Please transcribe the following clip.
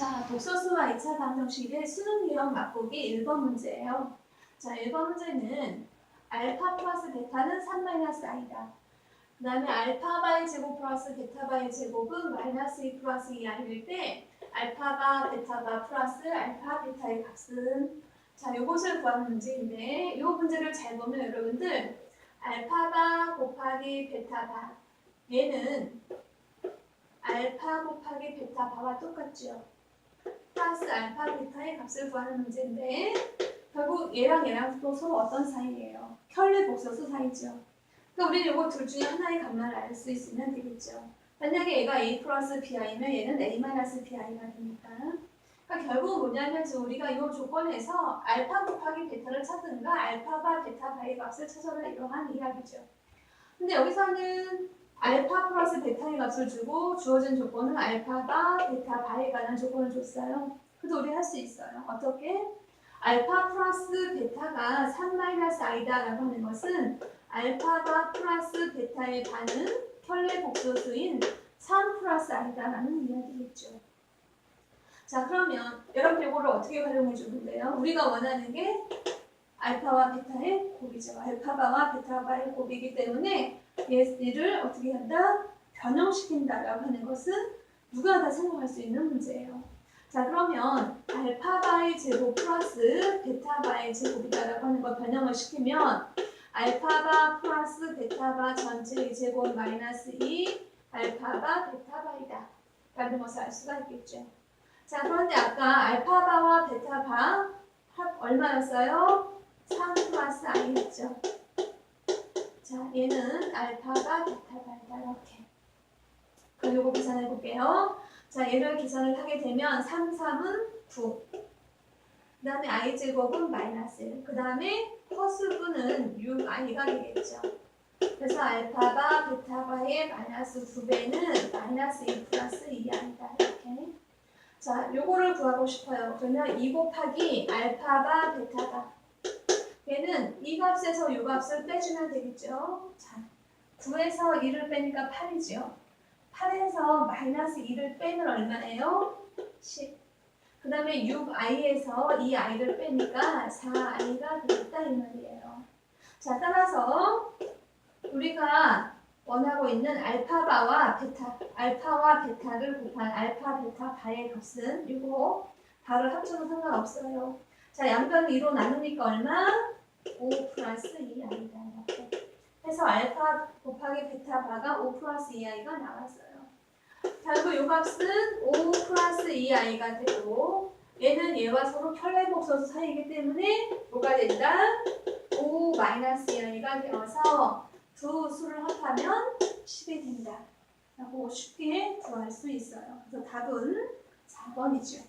자, 독서수와 2차 방정식의 수능 유형 맛보기 1번 문제예요. 자, 1번 문제는 알파 플러스 베타는 3 마이너스 i다. 그 다음에 알파 바의 제곱 플러스 베타 바의 제곱은 마이너스 2 플러스 2i일 때 알파 바 베타 바 플러스 알파 베타의 값은 자, 요것을 구하는 문제인데 이 문제를 잘 보면 여러분들 알파 바 곱하기 베타 바 얘는 알파 곱하기 베타 바와 똑같죠. 플러스 알파 베타의 값을 구하는 문제인데 결국 얘랑 얘랑 또 서로 어떤 사이예요? 켤레 복소수 사이죠. 그러니까 우리는 이거 둘 중에 하나의 값만 알 수 있으면 되겠죠. 만약에 얘가 a 플러스 bi면 얘는 a 마이너스 bi가 되니까. 그러니까 결국 뭐냐면 우리가 이 조건에서 알파 곱하기 베타를 찾든가 알파 바 베타 바의 값을 찾아라 이러한 이야기죠. 근데 여기서는 알파 플러스 베타의 값을 주고 주어진 조건은 알파바 베타 바에 관한 조건을 줬어요. 그래도 우리 할 수 있어요. 어떻게? 알파 플러스 베타가 3 마이너스 i다라고 하는 것은 알파바 플러스 베타의 반은 켤레 복소수인 3 플러스 i다라는 이야기겠죠. 자 그러면 여러분 이거를 어떻게 활용해 주는데요? 우리가 원하는 게 알파와 베타의 곱이죠. 알파바와 베타바의 곱이기 때문에 얘를 어떻게 한다? 변형시킨다라고 하는 것은 누가 다 생각할 수 있는 문제예요. 자 그러면 알파바의 제곱 플러스 베타바의 제곱이다라고 하는 걸 변형을 시키면 알파바 플러스 베타바 전체의 제곱 마이너스 2 알파바 베타바이다 라는 것을 알 수가 있겠죠. 자 그런데 아까 알파바와 베타바 합 얼마였어요? 3 플러스 i였죠. 자 얘는 알파바 베타바이다 이렇게. 그럼 요거 계산해 볼게요. 자, 얘를 계산을 하게 되면 3, 3은 9. 그 다음에 i 제곱은 마이너스 1. 그 다음에 허수분은 6i가 되겠죠. 그래서 알파바 베타바의 마이너스 9배는 마이너스 2 플러스 2i다. 이렇게. 자, 요거를 구하고 싶어요. 그러면 2 곱하기 알파바 베타바. 얘는 이 값에서 요 값을 빼주면 되겠죠. 자, 9에서 2를 빼니까 8이죠. 8에서 마이너스 2를 빼면 얼마예요? 10. 그 다음에 6i에서 이 i를 빼니까 4i가 되겠다 이 말이에요. 자 따라서 우리가 원하고 있는 알파바와 베타, 알파와 베타를 곱한 알파, 베타, 바의 값은 이거 바를 합쳐도 상관없어요. 자 양변을 2로 나누니까 얼마? 5 플러스 2i다 이렇게. 해서 알파 곱하기 베타 바가 5 플러스 2i가 나왔어요. 결국 요 값은 5 플러스 2i가 되고 얘는 얘와 서로 혈례복소수 사이이기 때문에 뭐가 된다? 5 마이너스 2i가 되어서 두 수를 합하면 10이 된다. 라고 쉽게 구할 수 있어요. 그래서 답은 4번이죠.